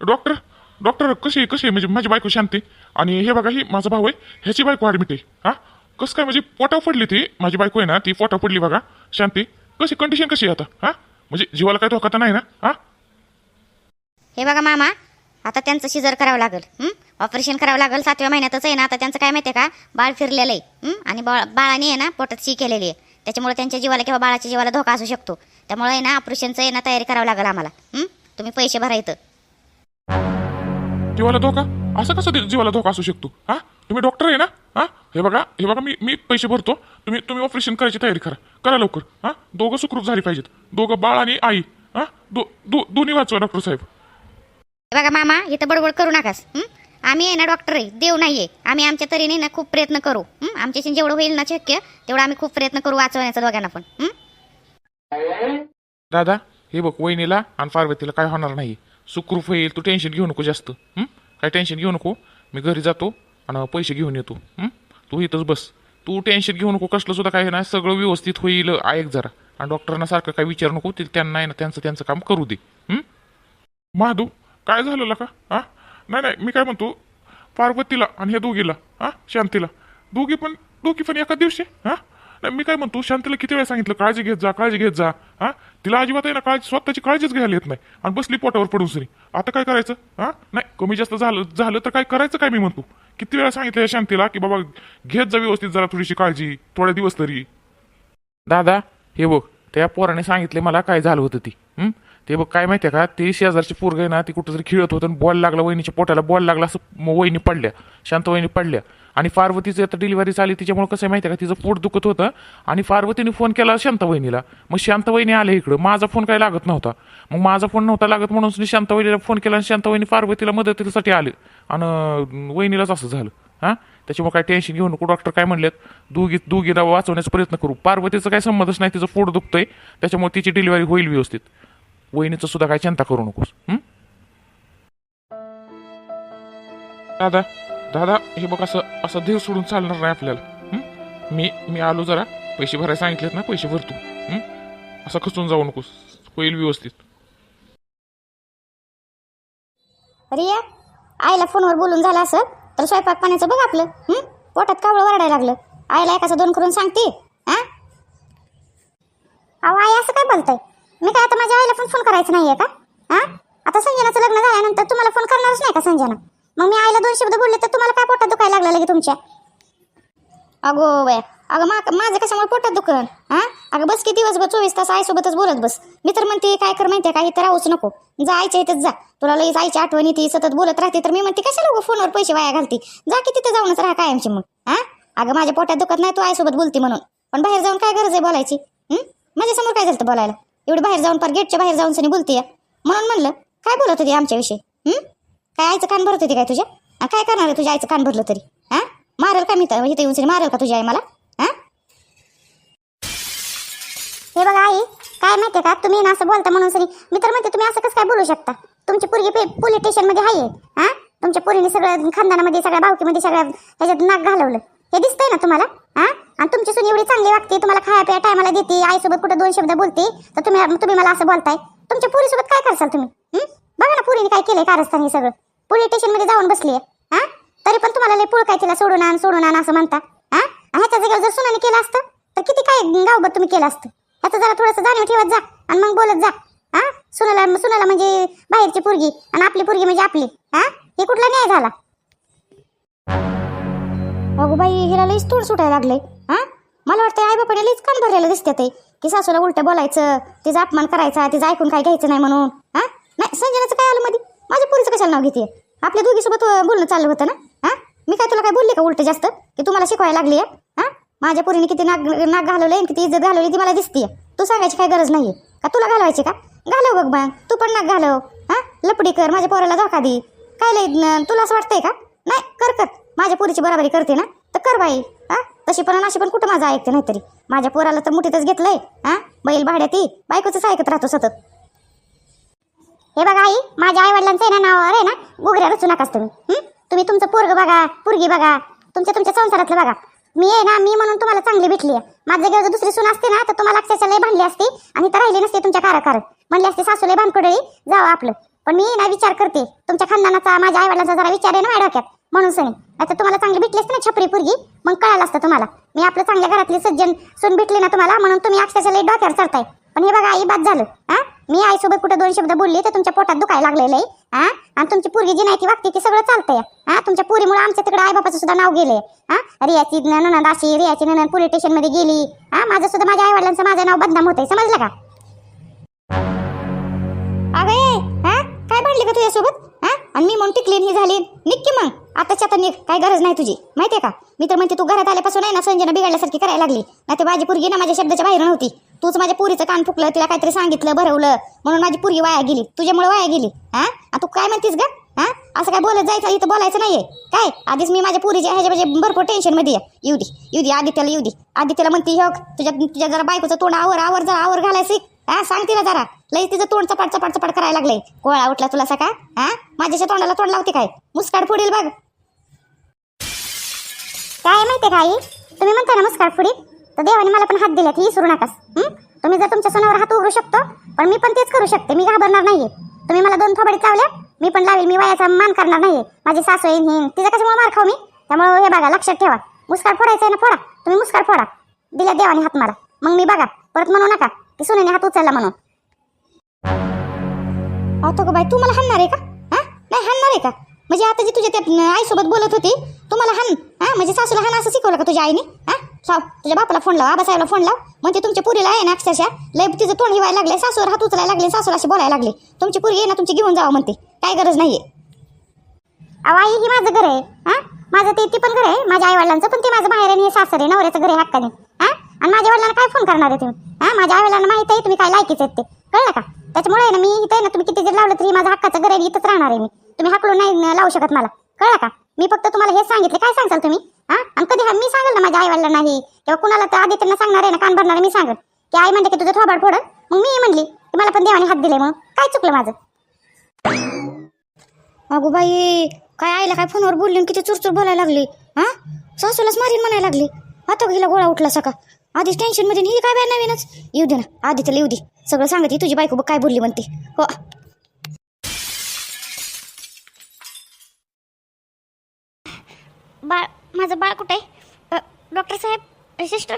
Doctor doctor कशी कशी आहे? म्हणजे माझी बायको शांती आणि हे बघा ही माझा भाऊ आहे. ह्याची बायको ॲडमिट आहे. हा? कसं काय म्हणजे पोटा पडली ती? माझी बायको आहे ना ती पोटा पडली बघा. शांती कशी कंडिशन कशी आहे आता? हा? म्हणजे जीवाला काय धोका तर नाही ना? हा? हे बघा मामा आता त्यांचं शिजर करावं लागेल. ऑपरेशन करावं लागेल. सातव्या महिन्यातच आहे ना आता त्यांचं काय माहिती आहे का? बाळ फिरलेलं आहे. आणि बाळ बाळाने आहे ना पोटात शी केलेली आहे. त्याच्यामुळे त्यांच्या जीवाला किंवा बाळाच्या जीवाला धोका असू शकतो. त्यामुळे आहे ना ऑपरेशनचं आहे ना तयारी करावं लागेल आम्हाला. तुम्ही पैसे भरायचं जीवाला धोका? असं कसं ते जीवाला धोका असू शकतो? हा? तुम्ही डॉक्टर आहे ना? हा? हे बघा हे बघा मी मी पैसे भरतो. तुम्ही तुम्ही ऑपरेशन करायची तयारी करा. करा लवकर. हा? दोघं सुखरूप झाली पाहिजेत. दोघं बाळ आणि आई. हा? दो दो दोन्ही वाचवा डॉक्टर साहेब. हे बघा मामा इथं बडबड करू नकास. हं? आम्ही आहे ना डॉक्टर आहे. देव नाही आहे आम्ही आमच्या तरीने ना खूप प्रयत्न करू. हं? आमच्याशी जेवढं होईल ना शक्य तेवढं आम्ही खूप प्रयत्न करू वाचवण्याचा दोघांना पण. हं? दादा हे बघ वहिनीला आणि पार्वतीला काय होणार नाही सुखरूप होईल तू टेन्शन घेऊ नको जास्त. काय टेन्शन घेऊ नको? मी घरी जातो आणि पैसे घेऊन येतो. तू इथंच बस. तू टेन्शन घेऊ नको कसलं सुद्धा काय नाही. सगळं व्यवस्थित होईल. ऐक जरा. आणि डॉक्टरांना सारखं काय विचार नको. ते त्यांना आहे ना त्यांचं त्यांचं काम करू दे. माधू महादू काय झालं का हा? नाही नाही मी काय म्हणतो? पार्वतीला आणि ह्या दोघीला हा? शांतीला. दोघी पण दोघी पण एका दिवशी हा? नाही मी काय म्हणतो शांतीला किती वेळा सांगितलं काळजी घेत जा काळजी घेत जा. हा? तिला अजिबात आहे ना काळजी स्वतःची काळजीच घ्यायला येत नाही. आणि बसली पोटावर पडून सरी. आता काय करायचं? हा? नाही कमी जास्त झालं झालं तर काय करायचं काय मी म्हणतो? किती वेळा सांगितलं या शांतीला की बाबा घेत जा व्यवस्थित जरा थोडीशी काळजी थोड्या दिवस तरी. दादा हे बघ त्या पोराने सांगितले मला काय झालं होतं ती. ते बघ काय माहितीये का? ते शेजारची पोरग आहे ना ती कुठं तरी खेळत होतं आणि बॉल लागला वहिनीच्या पोटाला बॉल लागला असं मग वहिनी पडल्या शांत वहिनी पडल्या. आणि पार्वतीचं आता डिलिव्हरी झाली तिच्यामुळे कसं आहे माहिती आहे का? तिचं पोट दुखत होतं आणि पार्वतीने फोन केला शांत वहिनीला. मग शांत वहिनी आले इकडं. माझा फोन काय लागत नव्हता. मग माझा फोन नव्हता लागत म्हणून मी शांत वहिनीला फोन केला आणि शांत वहिनी पार्वतीला मदतीसाठी आले. आणि वहिनीलाच असं झालं. हां? त्याच्यामुळे काय टेन्शन घेऊ नको. डॉक्टर काय म्हणलेत? दोघी दोघीला वाचवण्याचा प्रयत्न करू. पार्वतीचं काय संबंधच नाही तिचं पोट दुखतंय. त्याच्यामुळे तिची डिलिव्हरी होईल व्यवस्थित. वहिनीचं सुद्धा काय चिंता करू नकोस. हं? दादा दादा हे बघ असं असं देव सोडून चालणार नाही आपल्याला. हं? मी मी आलो जरा पैसे भरायला सांगितलेत ना पैसे भरतो. हं? असं खचून जाऊ नकोस. होईल व्यवस्थित. रिया आईला फोनवर बोलून झालं असं तर स्वयंपाक पाण्याचं बघ आपलं. हं? पोटात कावळं वरडायला लागलं. आईला एकाचं दोन करून सांगते. हा? अहो आई असं काय बोलताय? मी काय आता माझ्या आईला पण फोन करायचं नाहीये का? हा? आता संजनाचं लग्न झाल्यानंतर तुम्हाला फोन करणारच नाही का संजना? मग मी आईला दोन शब्द बोलले तर तुम्हाला काय पोटात दुखायला लागलं लगे तुमच्या? अगो बाय अगं मा माझं कशामुळे पोटात दुखन? हा? अगं बस किती दिवसभर चोवीस तास आईसोबतच बोलत बस. मी तर म्हणते काय कर माहितीये का? इथं राहूच नको. जा आईच्या इथंच जा. तुला लई आईची आठवण येते सतत बोलत राहते. तर मी म्हणते कशा लोक फोनवर पैसे वाया घालते? जा की तिथं जाऊनच राहा कायमची मग. हा? अगं माझ्या पोटात दुखत नाही तू आईसोबत बोलते म्हणून. पण बाहेर जाऊन काय गरज आहे बोलायची? माझ्यासमोर काय झालं बोलायला? एवढी बाहेर जाऊन पर गेटच्या बाहेर जाऊन सनी बोलते म्हणून म्हणलं काय बोलत होती आमच्याविषयी? काय आईचं कान भरत होती काय तुझ्या? काय करणार आहे तुझ्या आईचं कान भरलं तरी? हा मारल का मी तर? इथे येऊन सनी मारेल का तुझी आई मला? हा हे बघा आई काय माहितीये का? तुम्ही ना असं बोलता म्हणून सरी मी तर म्हणते तुम्ही असं कसं काय बोलू शकता? तुमची पोरगी पे पोलीस स्टेशनमध्ये आहे. हा तुमच्या पोरीने सगळ्या खानदानामध्ये सगळ्या भावकीमध्ये सगळ्या ह्याच्यात नाक घालवलं. हे दिसतंय ना तुम्हाला? हा आणि तुमची सून एवढी चांगली वागते तुम्हाला खाया प्या टायमाला देते आईसोबत कुठं दोन शब्द बोलते तर तुम्ही तुम्ही मला असं बोलताय. तुमच्या पुरीसोबत काय करसाल तुम्ही? बघा ना पुरीने काय केलंय कारस्थान हे सगळं. पोलीस स्टेशनमध्ये जाऊन बसली हा? तरी पण तुम्हाला लय पुळ काय तिला सोडून आण सोडून आण असं म्हणता. हा? ह्याच्या जागेवर जर सुनाने केलं असतं तर किती काय गावभर तुम्ही केलं असतं. ह्याचं जरा थोडंसं जाणीव ठेवत जा आणि मग बोलत जा. हा? सुनाला सुनाला म्हणजे बाहेरची पोरगी आणि आपली पोरगी म्हणजे आपली. हा? हे कुठला न्याय झाला? अगो बाई हिला लईच तोड सुटायला लागलंय. हा? मला वाटतं आई बापाने लईच कान भरलेलं दिसते ते. की सासूला उलटं बोलायचं तिचा अपमान करायचा तिचं ऐकून काय घ्यायचं नाही म्हणून. हा? नाही संजनाचं काय आलं मध्ये माझ्या पुरीचं कशाला नाव घेते आपल्या दोघीसोबत बोलणं चाललं होतं ना? हा? मी काय तुला काय बोलले का उलट जास्त? की तुम्हाला शिकवायला लागली आहे हा? माझ्या पोरीने किती नाक नाक घालवलंय आणि किती इज्जत घालवली ती मला दिसतीये. तू सांगायची काय गरज नाही का तुला घालवायची का? घालव बघ मग तू पण नाक घालव. हा? लपडी कर माझ्या पोराला धोका दे. काय लय तुला असं वाटतंय का? नाही कर कर. माझ्या पोरीची बराबरी करते ना? तर कर बाई. हा? तशी पण अशी पण कुठं माझं ऐकते नाहीतरी? माझ्या पोराला तर मुठीतच घेतलंय हा? बैल भाड्यात ती बायकोच ऐकत राहतो सतत. हे बघा आई माझ्या आई वडिलांचं आहे ना नावावर आहे ना गुगऱ्या रचू नकाच तुम्ही तुम्ही तुमचं पोरग बघा पोरगी बघा तुमच्या तुमच्या संसारातलं बघा. मी आहे ना मी म्हणून तुम्हाला चांगली भेटली आहे. माझ्या जागेवर जर दुसरी सून असते ना तर तुम्हाला अक्षरशः लय भांडली असती आणि तर राहिली नसते तुमच्या काराकार म्हणली असते सासूला भानकडळी जावं आपलं. पण मी ना विचार करते तुमच्या खानदानाचा माझ्या आईवडिलांचा जरा विचार आहे ना माझ्या डोक्यात म्हणून सनी आता तुम्हाला चांगली भेटली असते ना छपरी पुरगी मग कळालं असतं तुम्हाला. मी आपलं चांगल्या घरातली सज्जन सून भेटली ना तुम्हाला म्हणून तुम्ही अक्षरशः लई डोक्यावर चढताय. पण हे बघा आई बाद झालं. हा? मी आईसोबत कुठं दोन शब्द बोलली तर तुमच्या पोटात दुखायला लागलेलं आहे. हा? आणि तुमची पोरगी जी नाही ती वागते ती सगळं चालतंय. हा? तुमच्या पुरीमुळे आमच्या तिकडे आईबापाचं सुद्धा नाव गेले हा? रियाची ननंद अशी रियाची ननंद पोलीस स्टेशनमध्ये गेली. हा? माझं सुद्धा माझ्या आईवडिलांचं माझं नाव बदनाम होतंय समजलं का? अगं हा? काय भांडली का तुझ्यासोबत? हा? आणि मी म्हणून टिकली ही झाली. निक्की मग. आताच्या आता निघ काय गरज नाही तुझी. माहितीये का? मी तर म्हणते तू घरात आल्यापासून आहे ना संजना बिघडल्यासारखी करायला लागली. ना ते माझी पुरगी ना माझ्या शब्दाच्या बाहेर नव्हती. तूच माझ्या पुरीचं कान फुकलं तिला काहीतरी सांगितलं भरवलं. म्हणून माझी पुरगी वाया गेली. तुझ्यामुळे वाया गेली. हा? तू काय म्हणतीस ग? हा? असं काय बोलत जायचं इथं बोलायचं नाहीये. काय? आधीच मी माझ्या पुरीच्या ह्याच्या म्हणजे भरपूर टेन्शनमध्ये येऊ दे येऊ दे आदित्याला येऊ दे. आदित्याला म्हणते हो तुझ्या तुझ्या जरा बायकोचं तोंड आवर आवर जरा आवर घालायचं हा? सांग तिला जरा. लई तिचं तोंड चपाट चपाट चपाट करायला लागलंय. कोळा उठला तुला सका हा? माझ्याच्या तोंडाला तोंड लावते काय? मुस्काड फोडील बघ. काय हो माहितीये का आई तुम्ही म्हणता ना मुस्काड फुडी तर देवाने मला पण हात दिल्यात ही विसरू नकास. तुम्ही जर तुमच्या सोनावर हात उघडू शकतो पण मी पण तेच करू शकते. मी घाबरणार नाहीये. तुम्ही मला दोन थोबडे चावले मी पण लावेल मी वयाचा मान करणार नाहीये. माझी सासू येईन हिन तिचा कशामुळे मार खाऊ मी? त्यामुळे हे बघा लक्षात ठेवा. मुस्काळ फोडायचं आहे ना फोडा. तुम्ही मुस्काड फोडा. दिल्या देवाने हात मारा. मग मी बघा परत म्हणू नका. की सुनेने हात उचलला म्हणून. आता बाई तू मला हाणणार आहे का? हा? नाही हाणणार आहे का? म्हणजे आता जी तुझ्या त्या आईसोबत बोलत होती तुम्हाला हान हा म्हणजे सासूला हान असं शिकवलं का तुझ्या आईने? हा? लाव तुझ्या बापाला फोन लाव आबासाहेबला फोन लाव. म्हणते तुमच्या पुरीला आहे ना अक्षरशः लय तिचं तोंड हिवायला लागले सासूवर हात उचलायला लागले सासूला अशी बोलायला लागले. तुमची पुरी आहे ना तुमची घेऊन जावं म्हणते. काय गरज नाहीये. अहो आई ही माझं घर आहे. हा? माझं ते ती पण घर आहे. माझ्या आई वडिलांचं पण ते माझं बाहेर आहे आणि हे सासर आहे नवऱ्याचं घर आहे हक्काने. हा? आणि माझ्या वडिलांना काय फोन करणार आहे तुम्ही? हा? माझ्या आई वडिलांना माहीत आहे तुम्ही काय लायकीच आहेत ते. कळलं का? त्याच्यामुळे आहे ना मी इथे आहे ना तुम्ही किती जर लावलं तरी माझं हक्काचं घर आहे इथंच राहणार आहे मी. तुम्ही हकलून नाही लावू शकत मला. कळलं का? मी फक्त तुम्हाला हेच सांगितले. काय सांगाल तुम्ही? हा? आणि कधी मी सांगेल ना माझ्या आई वडिलांना नाही? किंवा कुणाला तर आधी त्यांना सांगणार आहे ना कान भरणार मी सांगत की आई म्हणते की तुझं थोबाड फोडत मग मी म्हणली की मला पण देवाने हात दिले मग काय चुकलं माझं? अगो बाई काय आईला काय फोनवर बोलली किती चुरचूर बोलायला लागली? हा? सासूलाच मारीन म्हणायला लागली. आता हिला गोळा उठला सका. आधीच टेन्शनमध्ये ही काय बाय नवीनच? येऊ दे ना आधी येऊ दे. सगळं सांगते तुझी बायको बघ काय बोलली म्हणते. हो. बाळ माझं बाळ कुठे आहे? डॉक्टर साहेब सिस्टर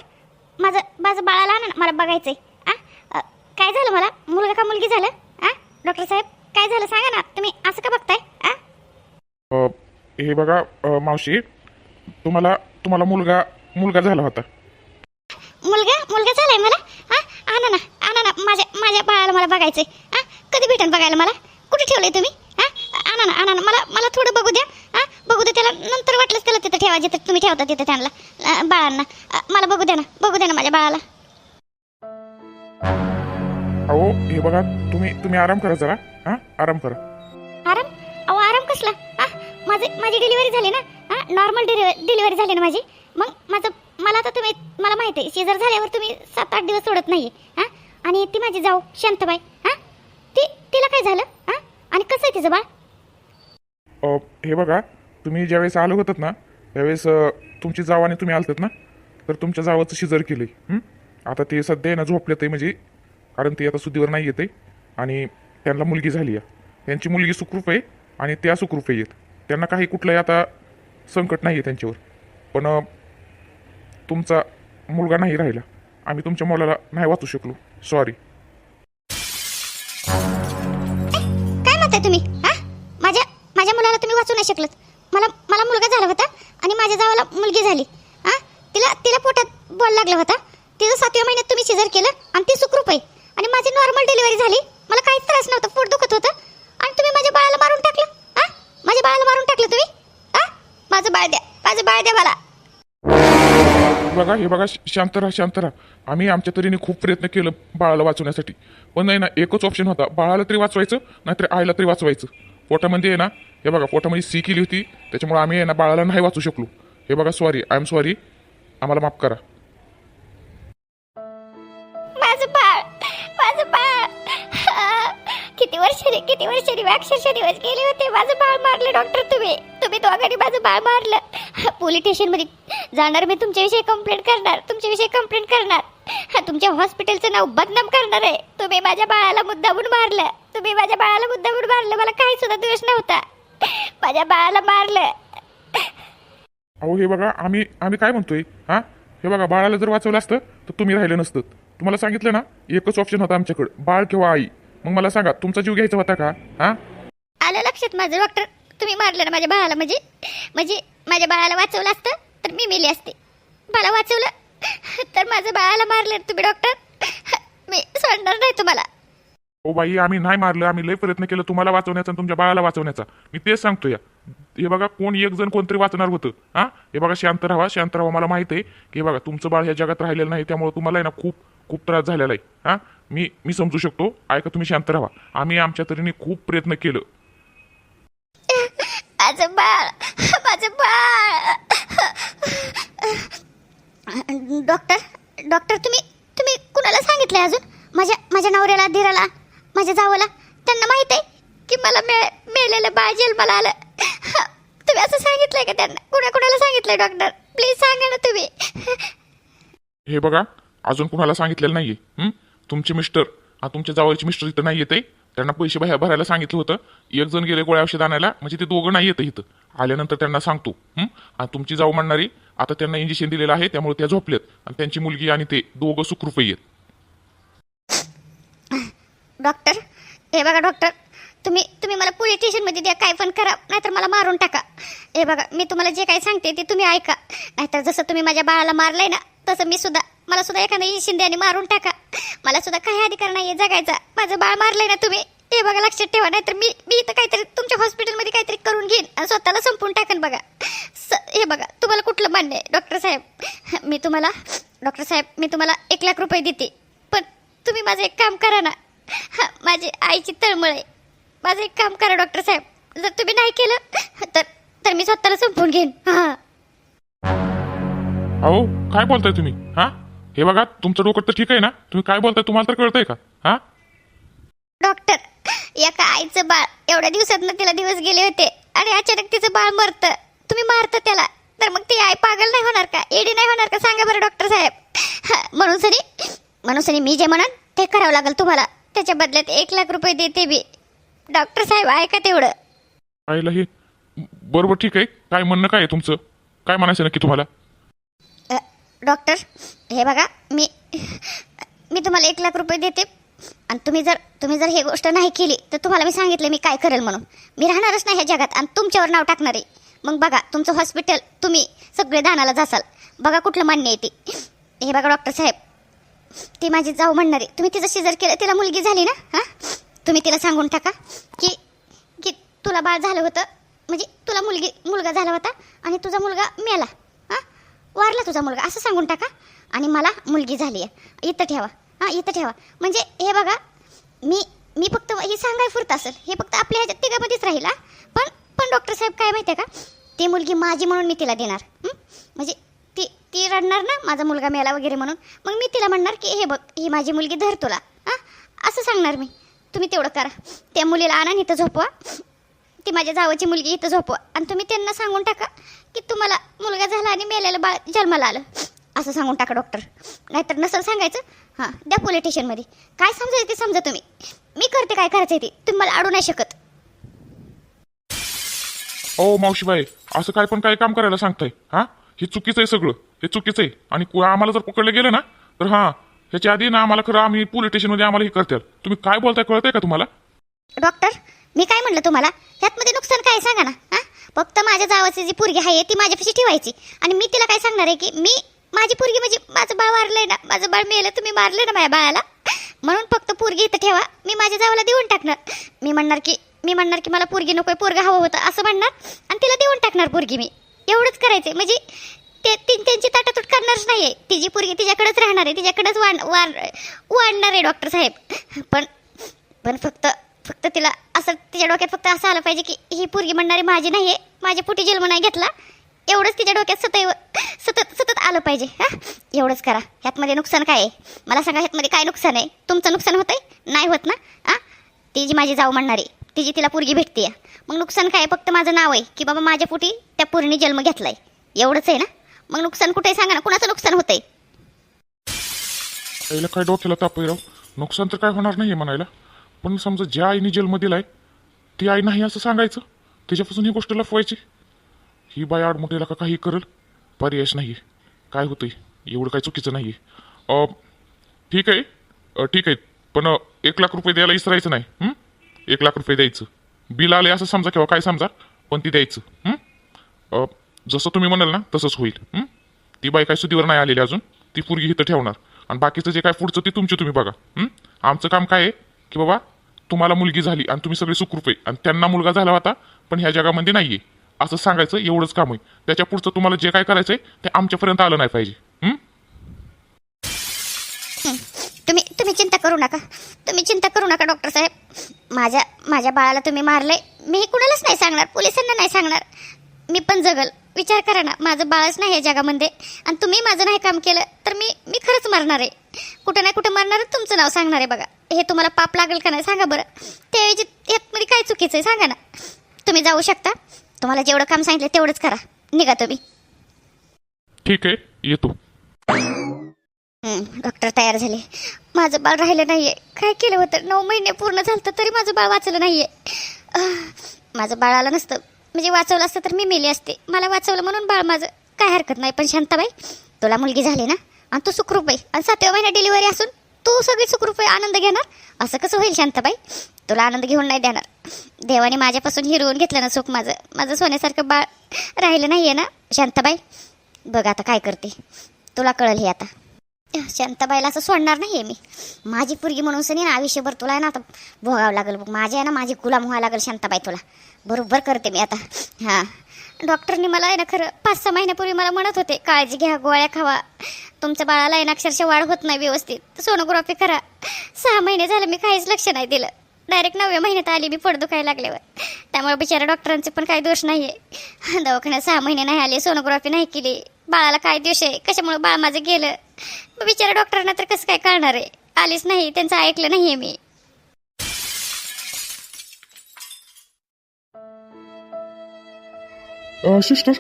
माझं माझं बाळाला आणा ना मला बघायचंय. आ? अ, काय झालं मला? मुलगा का मुलगी झालं? आ? डॉक्टर साहेब काय झालं? सांगा ना तुम्ही असं का बघताय? आ? हे बघा मावशी तुम्हाला तुम्हाला मुलगा मुलगा झाला होता. मुलगा? मुलगा झालाय मला? हा आणा ना आणा ना माझ्या माझ्या बाळाला मला बघायचंय. हा कधी भेटेल बघायला मला? कुठे ठेवलंय तुम्ही? हा आणा ना आणा ना मला मला थोडं बघू द्या. बघू द्या त्याला. नंतर वाटलंच त्याला तिथं ठेवा जिथं तुम्ही ठेवता तिथं त्यांना. बाळांना. मला बघू द्या ना. बघू द्या ना माझ्या बाळाला. अहो हे बघा तुम्ही तुम्ही आराम करा जरा. हां? आराम करा. आराम? अहो आराम कसला? हा माझी माझी डिलिव्हरी झाली ना? हा नॉर्मल डिलिव्हरी झाली ना माझी? मग माझं मला आता तुम्ही मला माहिती आहे शेजार झाल्यावर तुम्ही सात आठ दिवस सोडत नाही हा आणि ती माझी जाऊ शांतबाई. हा ती तिला काय झालं? हा आणि कसं आहे तिचं बाळ? हे बघा तुम्ही ज्यावेळेस आलो होतात ना त्यावेळेस तुमची तुमची जावाने तुम्ही आलतात ना तर तुमच्या जावाचं शिजर केलंय आता ते सध्या आहे ना झोपल्यात आहे म्हणजे कारण ते आता सुद्धीवर नाही येते आणि त्यांना मुलगी झाली आहे. त्यांची मुलगी सुखरूप आहे आणि त्या सुखरूप आहेत. त्यांना काही कुठलंही आता संकट नाही आहे त्यांच्यावर. पण तुमचा मुलगा नाही राहिला. आम्ही तुमच्या मुलाला नाही वाचू शकलो. सॉरी काय म्हणताय तुम्ही माझ्या माझ्या मुलाला तुम्ही वाचू नाही शकलत. मला मला मुलगा झाला होता आणि माझ्या जावाला मुलगी झाली. हां तिला तिला पोटात बॉल लागला होता. तिचं सातव्या महिन्यात तुम्ही शेजार केलं आणि ती सुखरूप आहे. आणि माझी नॉर्मल डिलिव्हरी झाली. मला काहीच त्रास नव्हता पोट दुखत होतं. आणि तुम्ही माझ्या बाळाला मारून टाकलं. हां माझ्या बाळाला मारून टाकलं तुम्ही? हा माझं बाळ द्या माझं बाळ द्या मला. बघा हे बघा श- शांत राहा शांत राहा. आम्ही आमच्या तरीने खूप प्रयत्न केलं बाळाला वाचवण्यासाठी. पण नाही ना एकच ऑप्शन होता. बाळाला तरी वाचवायचं नाहीतर आईला तरी वाचवायचं. पोटामध्ये आहे ना हे बघा पोटामध्ये सी केली होती त्याच्यामुळे आम्ही आहे ना बाळाला नाही वाचू शकलो. हे बघा सॉरी आय एम सॉरी आम्हाला माफ करा. माझं बाळ माझं बाळ. किती वर्षाने किती वर्षाने मी अक्षरशः दिवस गेले होते. माझं बाळ मारलं डॉक्टर तुम्ही. तुम्ही दोघांनी माझं बाळ मारलं. पोलीस स्टेशनमध्ये जाणार मी तुमच्याविषयी कंप्लेंट करणार तुमच्याविषयी कंप्लेंट करणार. तुमच्या हॉस्पिटलचं नाव बदनाम करणार आहे. तुम्ही माझ्या बाळाला मुद्दामून मारलं. तुम्ही माझ्या बाळाला मुद्दामून मारलं. मला काही सुद्धा दोष नव्हता. माझ्या बाळाला मारलं. अहो हे बघा आम्ही आम्ही काय म्हणतोय हा? हे बघा बाळाला जर वाचवलं असतं तर तुम्ही राहिलं नसतं. तुम्हाला सांगितलं ना एकच ऑप्शन होता आमच्याकडं बाळ किंवा आई. मग मला सांगा तुमचा जीव घ्यायचा होता का हा? आलं लक्षात माझं डॉक्टर तुम्ही मारलं ना माझ्या बाळाला म्हणजे? म्हणजे माझ्या बाळाला वाचवलं असतं तर मी मेली असते. मला वाचवलं तर माझ्या बाळाला मारलं तुम्ही डॉक्टर मी सोडणार नाही तुम्हाला ओ बाई आम्ही नाही मारलं आम्ही लय प्रयत्न केलं तुम्हाला वाचवण्याचा आणि तुमच्या बाळाला वाचवण्याचा. मी तेच सांगतो या हे बघा कोण एक जण कोणतरी वाचणार होतं हा? हे बघा शांत राहा शांत राहा मला माहिती आहे. की बघा तुमचं बाळ ह्या जगात राहिलेलं नाही त्यामुळे तुम्हाला आहे ना खूप खूप त्रास झालेला आहे हा? मी मी समजू शकतो. ऐका तुम्ही शांत राहा. आम्ही आमच्या तऱ्हेने खूप प्रयत्न केलं. माझं बाळ माझं बाळ. डॉक्टर डॉक्टर तुम्ही तुम्ही कुणाला सांगितलं अजून? माझ्या माझ्या नवऱ्याला धीराला? माझ्या जावला त्यांना माहीत आहे की मला मे मेलेलं बाळ जन्माला आलं. तुम्ही असं सांगितलंय का त्यांना? कुणा कुणाला सांगितलंय डॉक्टर प्लीज सांगा ना तुम्ही. हे बघा अजून कुणाला सांगितलेलं नाहीये हं? तुमचे मिस्टर हा तुमच्या जावळचे मिस्टर इथं नाही येते त्यांना पैसे बाहेर भरायला सांगितलं होतं. एक जण गेले गोळ्या औषध आणायला म्हणजे ते दोघं नाही येतं इथं. आल्यानंतर त्यांना सांगतो हं? आणि तुमची जाऊ म्हणणारी आता त्यांना इंजेक्शन दिलेलं आहे त्यामुळे त्या झोपलेत आणि त्यांची मुलगी आणि ते दोघं सुखरूप आहेत. डॉक्टर. हे बघा डॉक्टर तुम्ही तुम्ही मला पोलीस स्टेशनमध्ये द्या काय पण करा नाहीतर मला मारून टाका. हे बघा मी तुम्हाला जे काही सांगते ते तुम्ही ऐका. नाहीतर जसं तुम्ही माझ्या बाळाला मारलंय ना तसं मी सुद्धा मला सुद्धा एखाद्या शिंद्याने मारून टाका. मला सुद्धा काही अधिकार नाही आहे जगायचा. माझं बाळ मारलंय ना तुम्ही हे बघा लक्षात ठेवा नाहीतर मी मी इथं काहीतरी तुमच्या हॉस्पिटलमध्ये काहीतरी करून घेईन आणि स्वतःला संपून टाकेन बघा. स हे बघा तुम्हाला कुठलं मान्य आहे? डॉक्टर साहेब मी तुम्हाला डॉक्टर साहेब मी तुम्हाला एक लाख रुपये देते. पण तुम्ही माझं एक काम करा ना हा, माझी आईची तळमळ आहे. माझं एक काम करा डॉक्टर साहेब. जर तुम्ही नाही केलं तर तर मी स्वतःला संपवून घेईन. हां अहो काय बोलताय तुम्ही? हा? हे बघा तुमचं डोकं तर ठीक आहे ना? तुम्ही काय बोलताय तुम्हाला तर कळतंय का? हा? डॉक्टर एका आईचं बाळ एवढ्या दिवसात तिला दिवस गेले होते आणि अचानक तिचं बाळ मरतं. तुम्ही मारता त्याला. तर मग ती आई पागल नाही होणार का? एडी नाही होणार का? सांगा बरं डॉक्टर साहेब. म्हणून सरी म्हणून सरी मी जे म्हणन ते करावं लागेल तुम्हाला. त्याच्या बदल्यात एक लाख रुपये देते मी डॉक्टर साहेब ऐका तेवढं. आईला हे बरोबर ठीक आहे. काय म्हणणं काय आहे तुमचं? काय म्हणायचं नक्की तुम्हाला? अ, डॉक्टर हे बघा मी मी तुम्हाला एक लाख रुपये देते. आणि तुम्ही जर तुम्ही जर ही गोष्ट नाही केली तर तुम्हाला मी सांगितलं मी काय करेल म्हणून. मी राहणारच नाही ह्या जगात आणि तुमच्यावर नाव टाकणार. आहे मग बघा तुमचं हॉस्पिटल तुम्ही सगळे दानाला जासाल. बघा कुठलं मान्य आहे ते. हे बघा डॉक्टर साहेब ती माझी जाऊ म्हणणार आहे. तुम्ही तिचं शेजार केलं तिला मुलगी झाली ना? हां? तुम्ही तिला सांगून टाका की की तुला बाळ झालं होतं. म्हणजे तुला मुलगी मुलगा झाला होता आणि तुझा मुलगा मेला. हां? वारला तुझा मुलगा. असं सांगून टाका. आणि मला मुलगी झाली आहे. इथं ठेवा. हां इथं ठेवा. म्हणजे हे बघा मी मी फक्त हे सांगाय फुरत असेल. हे फक्त आपल्या ह्याच्यात तिघामध्येच राहील पण पण डॉक्टर साहेब काय माहिती आहे का? ती मुलगी माझी म्हणून मी तिला देणार. म्हणजे ती ती रडणार ना? माझा मुलगा मेला वगैरे म्हणून. मग मी तिला म्हणणार की हे बघ ही माझी मुलगी धर तुला. हां? असं सांगणार मी. तुम्ही तेवढं करा. त्या मुलीला आणा इथं झोपवा. ती माझ्या जावाची मुलगी इथं झोपवा. आणि तुम्ही त्यांना सांगून टाका की तुम्हाला मुलगा झाला आणि मेलेलं बाळ जन्माला आलं. असं सांगून टाका डॉक्टर. नाहीतर नसेल सांगायचं. हां द्या पोलीस स्टेशनमध्ये. काय समजायचं ते समजा तुम्ही. मी करते काय करायचं ते. तुम्ही मला अडू नाही शकत. ओ मावशीबाई असं काय पण काय काम करायला सांगताय हा? हे चुकीचं आहे सगळं. हे चुकीचं आहे. आणि कु- आम्हाला जर पकडलं गेलं ना तर हां ह्याच्या आधी ना आम्हाला खरं आम्ही पोलीस स्टेशनमध्ये आम्हाला हे करतात. तुम्ही काय बोलताय कळतंय का तुम्हाला? डॉक्टर मी काय म्हणलं तुम्हाला? ह्यातमध्ये नुकसान काय आहे सांगा ना हां? फक्त माझ्या जावाची जी पोरगी आहे ती माझ्यापाशी ठेवायची. आणि मी तिला काय सांगणार आहे की मी माझी पोरगी म्हणजे माझं बाळ वारलंय ना माझं बाळ मेलं तुम्ही मारलं ना माझ्या बाळाला. म्हणून फक्त पोरगी इथं ठेवा मी माझ्या जावाला देऊन टाकणार. मी म्हणणार की मी म्हणणार की मला पोरगी नको पोरगा हवं होतं असं म्हणणार. आणि तिला देऊन टाकणार पोरगी मी. एवढंच करायचंय. म्हणजे ते तीन त्यांची ताटातूट करणारच नाहीये. तिची पोरगी तिच्याकडेच राहणार आहे तिच्याकडेच वाढ वाढ वाढणार आहे डॉक्टर साहेब. पण पण फक्त फक्त तिला असं तिच्या डोक्यात फक्त असं आलं पाहिजे की ही पोरगी म्हणणारी माझी नाही आहे माझ्या पोटी जन्म नाही घेतला. एवढंच तिच्या डोक्यात सतैव सतत सतत आलं पाहिजे. हां? एवढंच करा. ह्यातमध्ये नुकसान काय आहे? मला सांगा ह्यातमध्ये काय नुकसान आहे? तुमचं नुकसान होतं आहे नाही होत ना? हां? ती जी माझी जाऊ म्हणणारी. तिची तिला पोरगी भेटते मग नुकसान काय? आहे? फक्त माझं नाव आहे. की बाबा माझ्या पोटी त्या पोरीने जन्म घेतलाय. एवढंच आहे ना? मग नुकसान कुठे आहे? सांगा ना. कुणाचं नुकसान होतंय? आहे काय डोक्याला ताप राव? नुकसान तर काय होणार नाही म्हणायला. पण समजा ज्या आईने जन्म दिलाय ती आई नाही असं सांगायचं? तिच्यापासून ही गोष्ट लपवायची? ही बाई आडमुठेला का काही करल? पर्यायच नाही काय होतंय? एवढं काय चुकीचं नाही आहे ठीक आहे. ठीक आहे. पण एक लाख रुपये द्यायला इसरायचं नाही. हं? एक लाख रुपये द्यायचं. बिल आले असं समजा किंवा काय समजा पण ती द्यायचं. हं? जसं तुम्ही म्हणाल ना तसंच होईल. हं? ती बाई काय सुधीवर नाही आलेली अजून ती पोरगी इथं ठेवणार. आणि बाकीचं जे काय पुढचं ते तुमचे तुम्ही बघा. हं? आमचं काम काय आहे? की बाबा तुम्हाला मुलगी झाली आणि तुम्ही सगळे सुखरूप आहे. आणि त्यांना मुलगा झाला होता पण ह्या जगामध्ये नाही आहे असं सांगायचं एवढंच काम आहे. त्याच्या पुढचं तुम्हाला जे काय करायचं आहे ते आमच्यापर्यंत आलं नाही पाहिजे हं? तुम्ही तुम्ही चिंता करू नका. तुम्ही चिंता करू नका डॉक्टर साहेब. माझ्या माझ्या बाळाला तुम्ही मारले मी हे कुणालाच नाही सांगणार पोलिसांना नाही सांगणार. मी पण जगल. विचार करा ना माझं बाळच नाही या जगामध्ये. आणि तुम्ही माझं नाही काम केलं तर मी मी खरंच मरणार आहे. कुठं नाही कुठं मरणार तुमचं नाव सांगणार आहे बघा. हे तुम्हाला पाप लागेल का नाही सांगा बरं. त्याऐवजी यातमध्ये काय चुकीचं आहे सांगा ना. तुम्ही जाऊ शकता. तुम्हाला जेवढं काम सांगितलं तेवढंच करा. निघा तुम्ही. ठीक आहे येतो. डॉक्टर तयार झाले. माझं बाळ राहिलं नाही आहे काय केलं होतं? नऊ महिने पूर्ण झालं तरी माझं बाळ वाचलं नाही आहे माझं बाळ आलं नसतं. म्हणजे वाचवलं असतं तर मी मेली असते. मला वाचवलं म्हणून बाळ माझं काय हरकत नाही. पण शांताबाई तुला मुलगी झाली ना? आणि तू सुखरूप आणि सातव्या महिन्यात डिलिव्हरी असून तू सगळी सुखरूप आहे आनंद घेणार? असं कसं होईल शांताबाई? तुला आनंद घेऊन नाही देणार. देवाने माझ्यापासून हिरवून घेतलं ना सुख माझं. माझं सोन्यासारखं बाळ राहिलं नाही आहे ना शांताबाई? बघ आता काय करते. तुला कळल हे आता. शांताबाईला असं सोडणार नाही मी. माझी पुरगी म्हणून सनी ना आयुष्यभर तुला आहे ना आता भोगावं लागेल माझ्या आहे ना माझी गुलाम व्हावं लागेल शांताबाई तुला. बरोबर करते मी आता. हां. डॉक्टरनी मला आहे ना खरं पाच सहा महिन्यापूर्वी मला म्हणत होते काळजी घ्या गोळ्या खावा. तुमच्या बाळाला आहे ना अक्षरशः वाढ होत नाही व्यवस्थित. सोनोग्राफी करा. सहा महिने झालं मी काहीच लक्ष नाही दिलं. डायरेक्ट नवव्या महिन्यात आली मी पड दुखायला लागल्यावर. त्यामुळे बिचाऱ्या डॉक्टरांचे पण काही दोष नाही आहे दवाखान्यात सहा महिने नाही आले सोनोग्राफी नाही केली. बाळाला काय दोष आहे? कशामुळे बाळ माझं गेलं? बिचाऱ्या डॉक्टरांना तर कसं काय कळणार आहे? आलीच नाही त्यांचं ऐकलं नाही आहे मी सिस्टर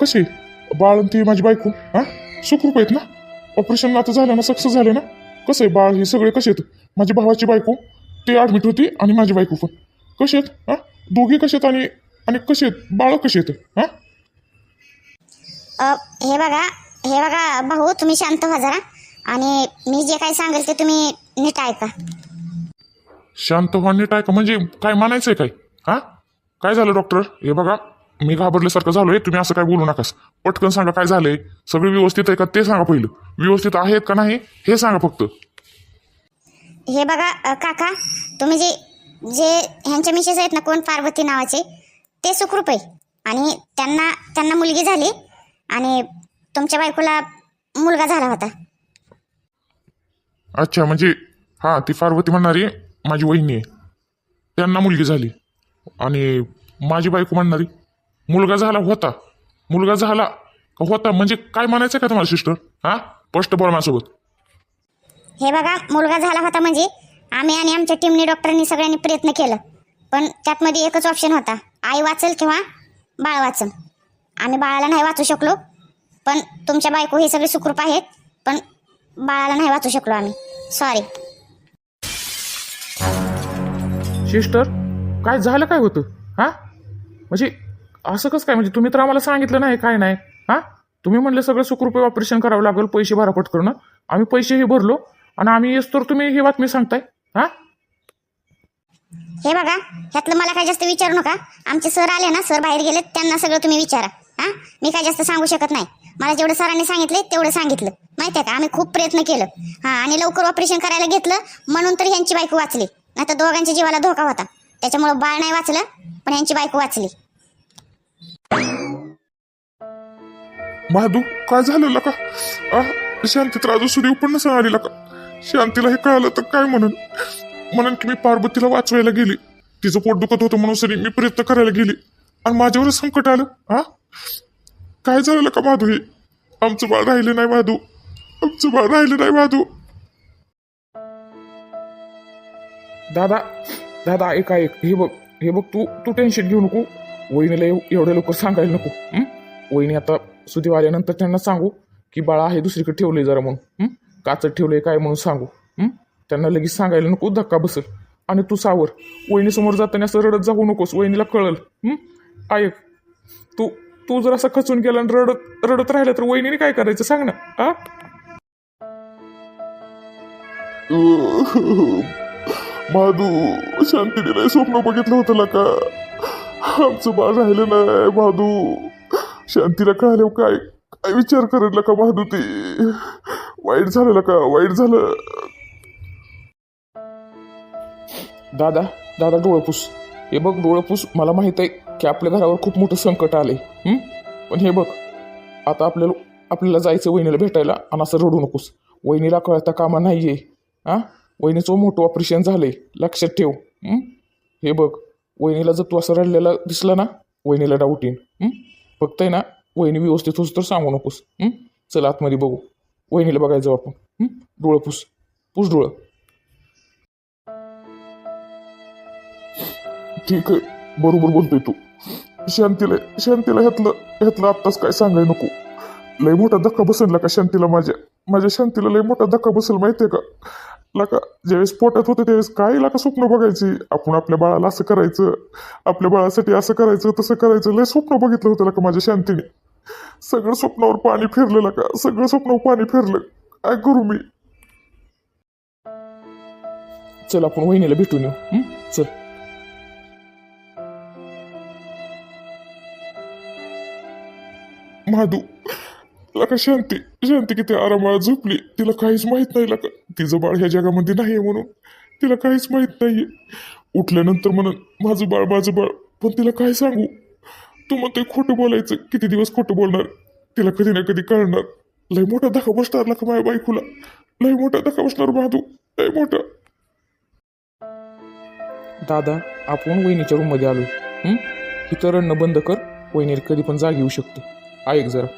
कसे बाळ ती माझी बायको हा? सुखरूप आहेत ना? ऑपरेशन आता झालं ना सक्सेस झालं ना? कसं आहे बाळ? हे सगळे कसे आहेत? माझी भावाची बायको ते ॲडमिट होती आणि माझी बायको पण. कसे आहेत? हा? दोघे कसे आहेत आणि आणि कसे आहेत? बाळ कसे आहेत? हा? हे बघा हे बघा भाऊ तुम्ही शांत व्हा जरा. आणि मी जे काही सांगेल ते तुम्ही नीट ऐका. शांत व्हा नीट आहे का म्हणजे काय म्हणायचंय काय? हा? काय झालं डॉक्टर हे बघा मी घाबरल्यासारखं झालोय. तुम्ही असं काय बोलू नकास. पटकन सांगा काय झालंय. सगळं व्यवस्थित आहे का ते सांगा पहिलं. व्यवस्थित आहेत का नाही हे सांगा फक्त. हे बघा अ, काका तुम्ही जे जे ह्यांच्या मिसेस आहेत ना कोण पार्वती नावाचे ते सुखरूप आहे. आणि त्यांना त्यांना मुलगी झाली. आणि तुमच्या बायकोला मुलगा झाला होता. अच्छा म्हणजे हा ती पार्वती म्हणणारी माझी वहिनी आहे. त्यांना मुलगी झाली. आणि माझी बायको म्हणणारी मुलगा झाला होता. मुलगा झाला का होता म्हणजे काय म्हणायचं का तुम्हाला सिस्टर? हा? स्पष्ट बोल माझ्यासोबत. हे बघा मुलगा झाला होता म्हणजे आम्ही आणि आमच्या टीमने डॉक्टरांनी सगळ्यांनी प्रयत्न केलं. पण त्यातमध्ये एकच ऑप्शन होता आई वाचल किंवा बाळ वाचल आम्ही बाळाला नाही वाचू शकलो. पण तुमच्या बायको हे सगळे सुखरूप आहेत पण बाळाला नाही वाचू शकलो आम्ही. सॉरी सिस्टर काय झालं काय होतं? हा? म्हणजे असं कसं काय? म्हणजे तुम्ही तर आम्हाला सांगितलं नाही काय नाही. हा? तुम्ही म्हणले सगळं सुखरूपे ऑपरेशन करावं लागेल पैसे भरापट करणं. आम्ही पैसेही भरलो आणि आम्ही येस तर तुम्ही ही बातमी सांगताय. हा? हे बघा ह्यातलं मला काय जास्त विचारू नका. आमचे सर आले ना सर बाहेर गेले त्यांना सगळं तुम्ही विचारा. हा? मी काय जास्त सांगू शकत नाही. मला जेवढं सरांनी सांगितले तेवढं सांगितलं. माहिती आहे का? आम्ही खूप प्रयत्न केलं. हा आणि लवकर ऑपरेशन करायला घेतलं म्हणून तर ह्यांची बायको वाचली. नाही तर दोघांच्या जीवाला धोका होता. त्याच्यामुळे बाळ नाही वाचलं पण ह्यांची बायको वाचली. महादू काय झालं का? आ शांतीत राजू सूर्य पण नसा आलेला का? शांतीला हे कळालं तर काय म्हणून? म्हणून की मी पार्वतीला वाचवायला गेली. तिचं पोट दुखत होतं म्हणून सरी मी प्रयत्न करायला गेली. आणि माझ्यावरच संकट आलं हा? काय झालं का माधू हे आमचं बाळ राहिलं नाही माधू आमचं बाळ राहिलं नाही माधू दादा दादा ऐका ऐक हे बघ हे बघ तू तू टेन्शन घेऊ नको वहिनीला एव- एवढ्या लवकर सांगायला नको हं? वहिनी आता सुधीव आल्यानंतर त्यांना सांगू की बाळा आहे दुसरीकडे ठेवलंय जरा म्हणून हं? काचत ठेवलंय काय म्हणून सांगू हं? त्यांना लगेच सांगायला नको धक्का बसल आणि तू सावर वहिनीसमोर जाताना असं रडत जाऊ नकोस वहिनीला कळल हं? ऐक तू तू जर असं खचून गेला आणि रडत रडत राहिला तर वहिनीने काय करायचं सांग ना आ? माधू शांतीने लय स्वप्न बघितलं होतं ना का आमचं बाळ राहिलं नाही माधू. शांतीला कळल्यावर काय काय विचार करेल का माधू ती? वाईट झालं का वाईट झालं. दादा दादा डोळपूस हे बघ डोळपूस मला माहीत आहे की आपल्या घरावर खूप मोठं संकट आलं आहे पण हे बघ आता आपल्याला आपल्याला जायचं वहिनीला भेटायला आणि असं रडू नकोस. वहिनीला कळता कामा नाही आहे हां? वहिनीचं मोठं ऑपरेशन झालं आहे लक्षात ठेव. हे? बघ वहिनीला जर तू असं रडलेला दिसला ना वहिनीला डाऊट येईन. फक्त आहे ना वहिनी व्यवस्थित होस तर सांगू नकोस. चल आतमध्ये बघू. वहिनीला बघायला जाऊ आपण. डोळपूस डोळं पुस पुस डोळं. ठीक आहे. बरोबर बोलतोय तू. शांतीला शांतीला ह्यातलं ह्यातलं आत्ताच काय सांगाय नको. लय मोठा धक्का बसला का शांतीला माझ्या माझ्या शांतीला लय मोठा धक्का बसेल माहितीये का? लका ज्यावेळेस पोटात होते त्यावेळेस काय लाका स्वप्न बघायची? आपण आपल्या बाळाला असं करायचं आपल्या बाळासाठी असं करायचं तसं करायचं लय स्वप्न बघितलं होतं का माझ्या शांतीने. सगळं स्वप्नावर पाणी फिरलं का सगळं स्वप्नावर पाणी फिरलं. काय करू मी? चल आपण वहिनीला भेटून येऊ. चल. माधू. लका शांती शांती किती आरामात झोपली. तिला काहीच माहीत नाही का तिचं बाळ ह्या जगामध्ये नाहीये म्हणून. तिला काहीच माहीत नाहीये. उठल्यानंतर म्हणून माझं बाळ माझं बाळ पण तिला काय सांगू? तू ते खोटं बोलायचं. किती दिवस खोटं बोलणार? तिला कधी ना कधी कळणार. लय मोठा धक्का बसणार लका माझ्या बायकोला. लय मोठा धक्का बसणार माधू. लय मोठा. दादा आपण वहिनीच्या रूममध्ये आलो हं? इथं बंद कर. वहिनी कधी पण जाग येऊ शकते. ऐक जरा